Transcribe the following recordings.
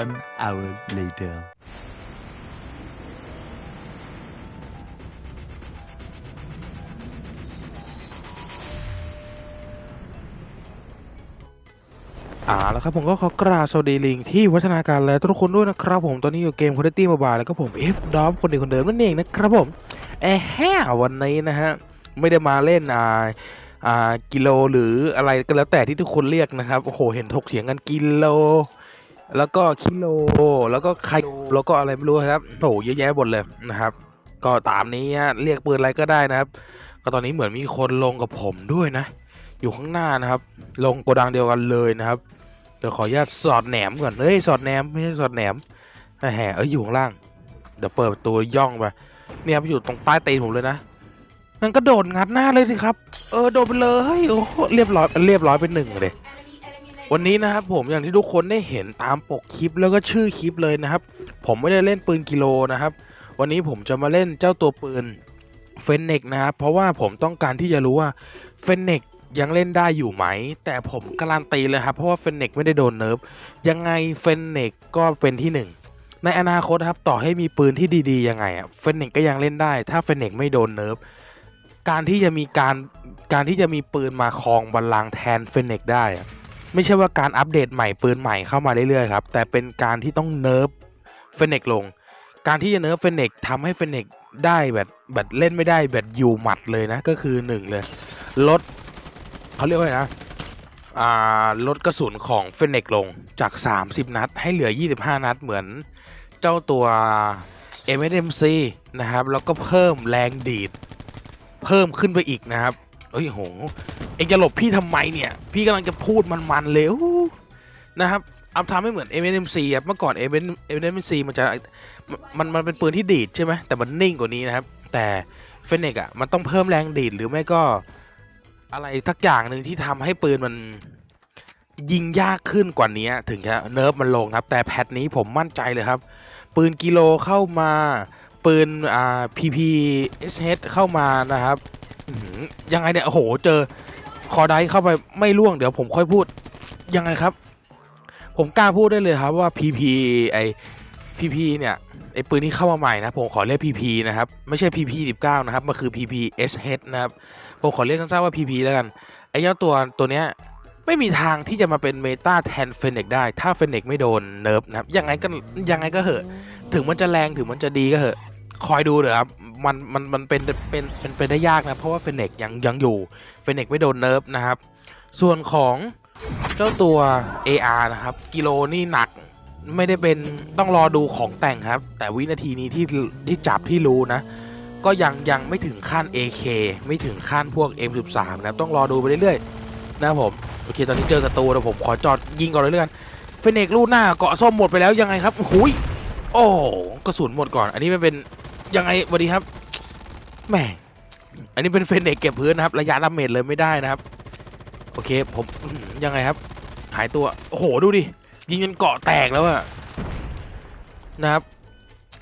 One hour later. อ่าแล้วครับผมก็ขอกราบสวัสดีลิงที่วัฒนาการและทุกคนด้วยนะครับผมตอนนี้อยู่เกม Quality Mobile แล้วก็ผม F d o p คนเดียวคนเดิมนั่นเองนะครับผมแอแฮ่วันนี้นะฮะ ไม่ได้มาเล่นอ่าอ่ากิโลหรืออะไรก็แล้วแต่ที่ทุกคนเรียกนะครับ โอ้โห เห็นถกเถียงกันกิโล แล้วก็คิโล แล้วก็ไคโลแล้วก็อะไรไม่รู้ครับโอ้โหเยอะแยะหมดเลยนะครับ ก็ตามนี้ฮะเรียกปืนอะไรก็ได้นะครับ ก็ตอนนี้เหมือนมีคนลงกับผมด้วยนะ อยู่ข้างหน้านะครับ ลงโกดังเดียวกันเลยนะครับ เดี๋ยวขออนุญาตสอดแหนมก่อนเฮ้ยสอดแหนมไม่ใช่สอดแหนมแหมเอ้ยอยู่ข้างล่าง เดี๋ยวเปิดประตูย่องไปเนี่ยไปอยู่ตรงป้ายตีนผมเลยนะมันก็โดดงัดหน้าเลยสิครับ เออโดดไปเลยโอ้โหเรียบร้อยเรียบร้อยเป็นหนึ่งเลย วันนี้นะครับผมอย่างที่ทุกคนได้เห็นตามปกคลิปแล้วก็ชื่อคลิปเลยนะครับ ผมไม่ได้เล่นปืนกิโลนะครับ วันนี้ผมจะมาเล่นเจ้าตัวปืนเฟนเนกนะครับเพราะว่าผมต้องการที่จะรู้ว่าเฟนเนกยังเล่นได้อยู่ไหม แต่ผมการันตีเลยครับ เพราะว่าเฟนเนกไม่ได้โดนเนิร์ฟยังไงเฟนเนกก็เป็นที่หนึ่งในอนาคตครับต่อให้มีปืนที่ดีๆยังไงอะเฟนเนกก็ยังเล่นได้ ถ้าเฟนเนกไม่โดนเนิร์ฟการที่จะมีการการที่จะมีปืนมาครองบัลลังก์แทนเฟนเนกได้อะ ไม่ใช่ว่าการอัปเดตใหม่ปืนใหม่เข้ามาเรื่อยๆครับ แต่เป็นการที่ต้องเนิร์ฟเฟนเนกลง การที่จะเนิร์ฟเฟนเนกทำให้เฟนเนกได้แบบแบบเล่นไม่ได้แบบอยู่หมัดเลยนะ ก็คือหนึ่งเลย ลดเขาเรียกว่าไงนะอ่าลดกระสุนของเฟนเนกลงจาก 30 นัด ให้เหลือ 25 นัดเหมือนเจ้าตัว MSMC นะครับ แล้วก็เพิ่มแรงดีด เพิ่มขึ้นไปอีกนะครับเอ้ยโห เอ็งจะหลบพี่ทำไมเนี่ย พี่กำลังจะพูดมันๆเลยนะครับเอาทำให้เหมือน MSMC ครับเมื่อก่อน MSMC มันจะมันมันเป็นปืนที่ดีดใช่ไหมแต่มันนิ่งกว่านี้นะครับ แต่เฟนเนกอะมันต้องเพิ่มแรงดีดหรือไม่ก็อะไรทักอย่างหนึ่งที่ทำให้ปืนมันยิงยากขึ้นกว่านี้ถึงจะเนิร์ฟมันลงครับ แต่แพทนี้ผมมั่นใจเลยครับ ปืนกิโลเข้ามา ปืนอ่า PPSH เข้ามานะครับยังไงเนี่ยโอ้โหเจอ คอไดเข้าไปไม่ล่วงเดี๋ยวผมค่อยพูดยังไงครับ ผมกล้าพูดได้เลยครับว่า PP ไอ PP เนี่ยไอปืนที่เข้ามาใหม่นะผมขอเรียก PP นะครับไม่ใช่ PP 19 นะครับมันคือ PP SH นะครับผมขอเรียกสั้นๆว่า PP แล้วกันไอเจ้าตัวตัวเนี้ยไม่มีทางที่จะมาเป็นเมตาแทนเฟนเนกได้ ถ้าเฟนเนกไม่โดนเนิร์ฟนะครับยังไงก็ยังไงก็เหอะ ถึงมันจะแรงถึงมันจะดีก็เหอะ คอยดูเถอะครับ มันมันมันเป็นเป็นเป็นเป็นได้ยากนะ เพราะว่าเฟนเนกยังยังอยู่เฟนเนกไม่โดนเนิร์ฟนะครับ ส่วนของเจ้าตัว AR นะครับ กิโลนี่หนักไม่ได้เป็นต้องรอดูของแต่งครับ แต่วินาทีนี้ที่ที่จับที่รู้นะ ก็ยังยังไม่ถึงขั้น AK ไม่ถึงขั้นพวก M13 นะครับต้องรอดูไปเรื่อยๆนะครับผมโอเคตอนนี้เจอศัตรูแล้วผมขอจอดยิงก่อนเลยแล้วกันเฟเนกลูกหน้าเกาะส้มหมดไปแล้วยังไงครับหุยโอ้กระสุนหมดก่อน อันนี้มันเป็น ยังไงสวัสดีครับแหมอันนี้เป็นเฟนเนกเก็บพื้นนะครับ ระยะดาเมจเลยไม่ได้นะครับ โอเคผมยังไงครับ หายตัว โอ้โห ดูดิ ยิงจนเกาะแตกแล้วอะนะครับ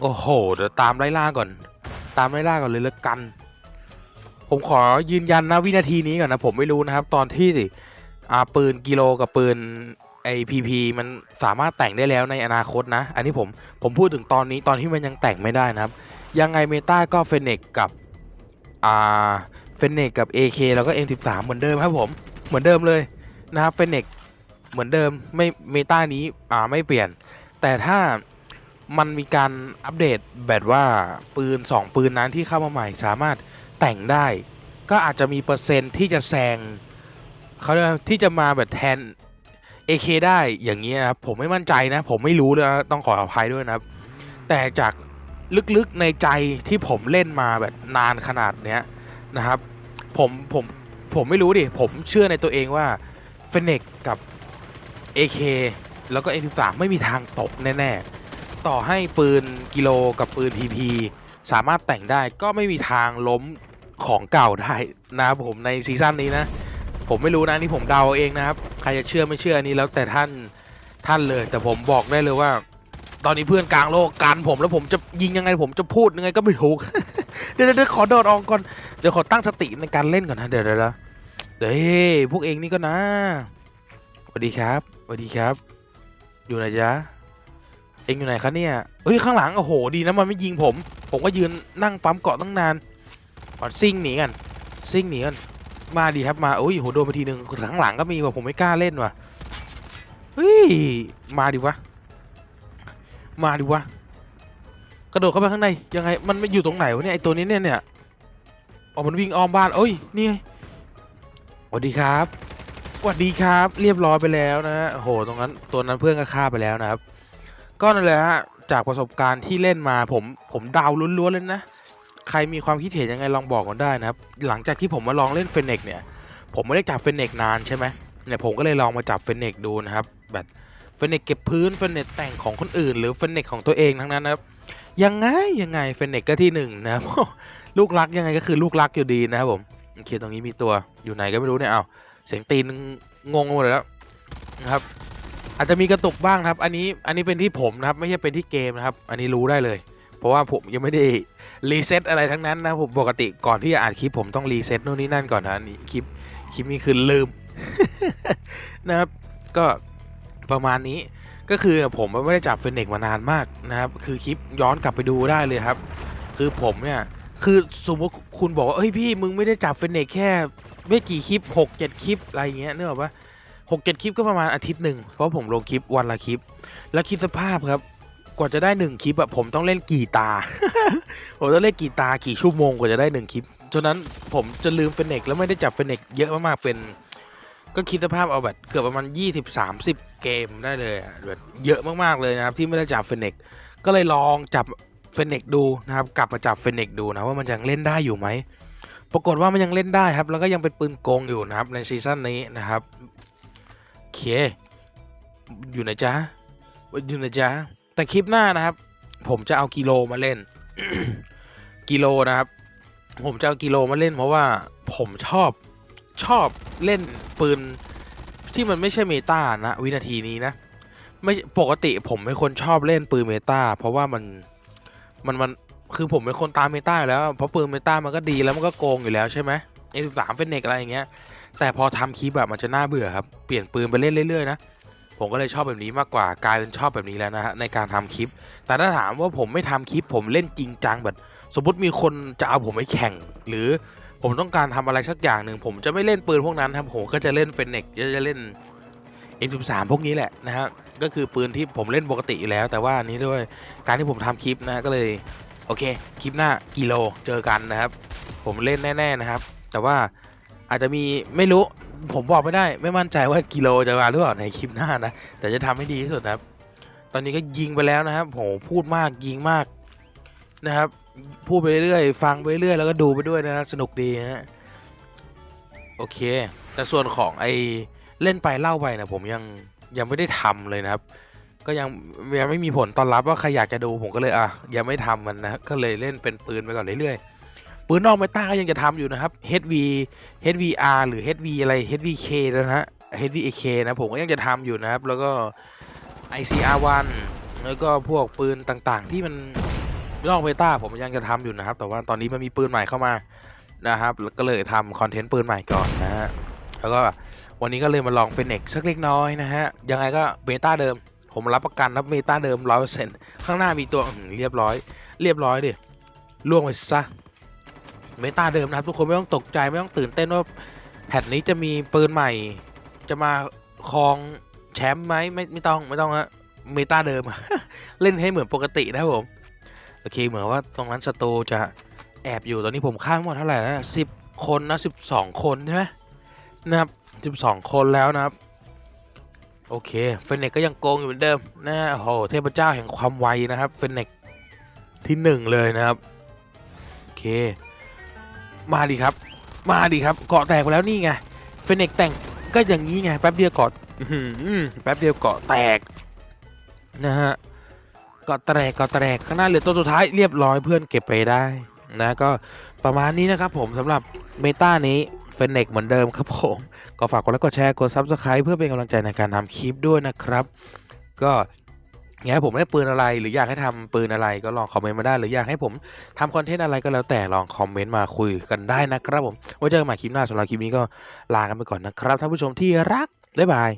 โอ้โห เดี๋ยวตามไล่ล่าก่อน ตามไล่ล่าก่อนเลยละกัน ผมขอยืนยันนะวินาทีนี้ก่อนนะ ผมไม่รู้นะครับ ตอนที่อาปืนกิโลกับปืนไอพีพีมันสามารถแต่งได้แล้วในอนาคตนะ อันนี้ผมผมพูดถึงตอนนี้ตอนที่มันยังแต่งไม่ได้นะครับ ยังไงเมตาก็เฟเนกกับอ่าเฟเนกกับ AK แล้วก็ M13 เหมือนเดิมครับผมเหมือนเดิมเลยนะครับเฟเนกเหมือนเดิมไม่เมตานี้อ่าไม่เปลี่ยน แต่ถ้ามันมีการอัปเดตแบบว่าปืน 2 ปืนนั้นที่เข้ามาใหม่สามารถแต่งได้ ก็อาจจะมีเปอร์เซ็นต์ที่จะแซงเขาเรียกที่จะมาแบบแทน AK ได้อย่างนี้นะครับผมไม่มั่นใจนะ ผมไม่รู้เลยนะต้องขออภัยด้วยนะครับ แต่จาก ลึกๆในใจที่ผมเล่นมาแบบนานขนาดเนี้ยนะครับ ผมผมผมไม่รู้ดิ ผมเชื่อในตัวเองว่าเฟเนกกับ AK แล้วก็ M13 ไม่มีทางตกแน่ ๆ ต่อให้ปืนกิโลกับปืน PP สามารถแต่งได้ก็ไม่มีทางล้มของเก่าได้นะครับผมในซีซั่นนี้นะ ผมไม่รู้นะนี่ผมเดาเองนะครับ ใครจะเชื่อไม่เชื่ออันนี้แล้วแต่ท่านท่านเลย แต่ผมบอกได้เลยว่า ตอนนี้เพื่อนกลางโลกการผมแล้วผมจะยิงยังไงผมจะพูดยังไงก็ไม่ถูก เดี๋ยวเดี๋ยวขอโดดออกก่อน เดี๋ยวขอตั้งสติในการเล่นก่อนนะเดี๋ยวเดี๋ยวเดี๋ยวเดี๋ยวพวกเองนี่ก็นะสวัสดีครับสวัสดีครับ อยู่ไหนจ๊ะเองอยู่ไหนคะเนี่ยเฮ้ยข้างหลังโอ้โหดีนะมันไม่ยิงผม ผมก็ยืนนั่งปั๊มเกาะตั้งนานขอซิ่งหนีกันซิ่งหนีกันมาดีครับมาโอ้ยโหโดนไปทีนึงข้างหลังก็มีว่ะผมไม่กล้าเล่นว่ะเฮ้ยมาดิวะ มาดิวะ กระโดดเข้าไปข้างในยังไง มันไม่อยู่ตรงไหนวะเนี่ยไอตัวนี้เนี่ยเนี่ยอ๋อมันวิ่งอ้อมบ้านเอ้ย นี่สวัสดีครับสวัสดีครับ เรียบร้อยไปแล้วนะฮะโห ตรงนั้นตัวนั้นเพื่อนก็ฆ่าไปแล้วนะครับ ก็นั่นแหละฮะ จากประสบการณ์ที่เล่นมาผมผมดาวล้วนๆเลยนะ ใครมีความคิดเห็นยังไงลองบอกกันได้นะครับ หลังจากที่ผมมาลองเล่นเฟนเนกเนี่ย ผมไม่ได้จับเฟนเนกนานใช่ไหมเนี่ยผมก็เลยลองมาจับเฟนเนกดูนะครับ แบบ เฟนเนกเก็บพื้นเฟนเนกแต่งของคนอื่น หรือเฟนเนกของตัวเองทั้งนั้นนะครับยังไงยังไงเฟนเนกก็ที่หนึ่งนะครับลูกรักยังไงก็คือลูกรักอยู่ดีนะครับผมโอเคตรงนี้มีตัวอยู่ไหนก็ไม่รู้เนี่ยเอาเสียงตีนงงหมดแล้วนะครับ อาจจะมีกระตุกบ้างนะครับ อันนี้อันนี้เป็นที่ผมนะครับ ไม่ใช่เป็นที่เกมนะครับ อันนี้รู้ได้เลย เพราะว่าผมยังไม่ได้รีเซ็ตอะไรทั้งนั้นนะผมปกติก่อนที่จะอัดคลิปผมต้องรีเซ็ตนู่นนี่นั่นก่อนนะอันนี้คลิปคลิปนี้คือลืมนะครับก็ ประมาณนี้ก็คือผมไม่ได้จับเฟนเนกมานานมากนะครับ คือคลิปย้อนกลับไปดูได้เลยครับ คือผมเนี่ย คือสมมติคุณบอกว่าเอ้ยพี่มึงไม่ได้จับเฟนเนกแค่ ไม่กี่คลิปหกเจ็ดคลิปอะไรเงี้ยนึกออกปะหกเจ็ดคลิปก็ประมาณอาทิตย์หนึ่งเพราะผมลงคลิปวันละคลิป แล้วคิดสภาพครับ กว่าจะได้หนึ่งคลิปอะผมต้องเล่นกี่ตา ผมต้องเล่นกี่ตากี่ชั่วโมงกว่าจะได้หนึ่งคลิปฉะนั้นผมจะลืมเฟนเนกแล้วไม่ได้จับเฟนเนกเยอะมากๆเป็น ก็คิดสภาพเอาแบบเกือบประมาณยี่สิบสามสิบเกมได้เลยแบบเยอะมากๆเลยนะครับที่ไม่ได้จับเฟนเนกก็เลยลองจับเฟนเนกดูนะครับกลับมาจับเฟนเนกดูนะว่ามันยังเล่นได้อยู่ไหมปรากฏว่ามันยังเล่นได้ครับ แล้วก็ยังเป็นปืนโกงอยู่นะครับในซีซั่นนี้นะครับเคอยู่ไหนจ๊ะอยู่ไหนจ๊ะแต่คลิปหน้านะครับ ผมจะเอากิโลมาเล่น กิโลนะครับ ผมจะเอากิโลมาเล่นเพราะว่าผมชอบ ชอบเล่นปืนที่มันไม่ใช่เมตานะวินาทีนี้นะ ไม่ปกติผมเป็นคนชอบเล่นปืนเมตาเพราะว่ามันมันมันคือผมเป็นคนตามเมตาแล้วเพราะปืนเมตามันก็ดีแล้วมันก็โกงอยู่แล้วใช่ไหมเอสามเฟนเนกอะไรอย่างเงี้ย แต่พอทำคลิปแบบมันจะน่าเบื่อครับ เปลี่ยนปืนไปเล่นเรื่อยๆนะผมก็เลยชอบแบบนี้มากกว่ากลายเป็นชอบแบบนี้แล้วนะฮะในการทำคลิป แต่ถ้าถามว่าผมไม่ทำคลิปผมเล่นจริงจังแบบ สมมติมีคนจะเอาผมไปแข่ง หรือ ผมต้องการทำอะไรสักอย่างหนึ่งผมจะไม่เล่นปืนพวกนั้นครับผมก็จะเล่นเฟนเน็กจะเล่น M13 พวกนี้แหละนะฮะก็คือปืนที่ผมเล่นปกติอยู่แล้ว แต่ว่านี้ด้วยการที่ผมทำคลิปนะก็เลยโอเคคลิปหน้ากิโลเจอกันนะครับ ผมเล่นแน่ ๆนะครับ แต่ว่าอาจจะมีไม่รู้ผมบอกไม่ได้ ไม่มั่นใจว่ากิโลจะมาหรือเปล่าในคลิปหน้านะแต่จะทำให้ดีที่สุดนะครับ ตอนนี้ก็ยิงไปแล้วนะครับโหพูดมากยิงมาก นะครับ พูดไปเรื่อยฟังไปเรื่อยแล้วก็ดูไปด้วยนะสนุกดีฮะโอเค แต่ส่วนของไอเล่นไปเล่าไปนะผมยังยังไม่ได้ทำเลยนะครับ ก็ยังยังไม่มีผลตอนรับว่าใครอยากจะดูผมก็เลยอะยังไม่ทำมันนะก็เลยเล่นเป็นปืนไปก่อนเรื่อยๆปืนนอกเมตาก็ยังจะทำอยู่นะครับ HV HVR หรือ HV อะไร HVK นะฮะ HVAK นะผมก็ยังจะทำอยู่นะครับ แล้วก็ ICR1 แล้วก็พวกปืนต่างๆ ที่มัน นอกเมตาผมยังจะทำอยู่นะครับ แต่ว่าตอนนี้มันมีปืนใหม่เข้ามานะครับ ก็เลยทำคอนเทนต์ปืนใหม่ก่อนนะฮะ แล้วก็วันนี้ก็เลยมาลองเฟนเน็กสักเล็กน้อยนะฮะ ยังไงก็เมตาเดิม ผมรับประกันนะเมตาเดิมร้อยเปอร์เซ็นต์ข้างหน้ามีตัวเรียบร้อย เรียบร้อยดิล่วงไปซะเมตาเดิมนะครับทุกคนไม่ต้องตกใจไม่ต้องตื่นเต้นว่าแพทนี้จะมีปืนใหม่ จะมาครองแชมป์ไหมไม่ไม่ต้องไม่ต้องฮะเมตาเดิม เล่นให้เหมือนปกตินะครับผม โอเค เหมือนว่าตรงนั้นสตูจะแอบอยู่ตอนนี้ผมข้างหมดเท่าไหร่แล้วสิบคนนะสิบสองคนใช่ไหมนะครับสิบสองคนแล้วนะครับ โอเคเฟนเน็กก็ยังโกงอยู่เหมือนเดิมนะโอ้โหเทพเจ้าแห่งความไวนะครับเฟนเน็กที่หนึ่งเลยนะครับโอเค มาดิครับ มาดิครับเกาะแตกไปแล้วนี่ไงเฟนเน็กแต่งก็อย่างนี้ไงแป๊บเดียวเกาะอื้อแป๊บเดียวเกาะแตกนะฮะ กาะแตกกาะแตกข้างหน้าเหลือตัวสุดท้ายเรียบร้อยเพื่อนเก็บไปได้นะก็ประมาณนี้นะครับผมสำหรับเมตานี้เฟนเน็กเหมือนเดิมครับผมก็ฝากกดไลค์กดแชร์กดซับสไคร b ์เพื่อเป็นกำลังใจในการทำคลิปด้วยนะครับ ก็อยากให้ผมได้ปืนอะไร หรืออยากให้ทำปืนอะไรก็ลองคอมเมนต์มาได้หรืออยากให้ผมทำคอนเทนต์อะไรก็แล้วแต่ลองคอมเมนต์มาคุยกันได้นะครับผมไว้เจอกันใหม่คลิปหน้าสำหรับคลิปนี้ก็ลากันไปก่อนนะครับท่านผู้ชมที่รักบ๊ายบาย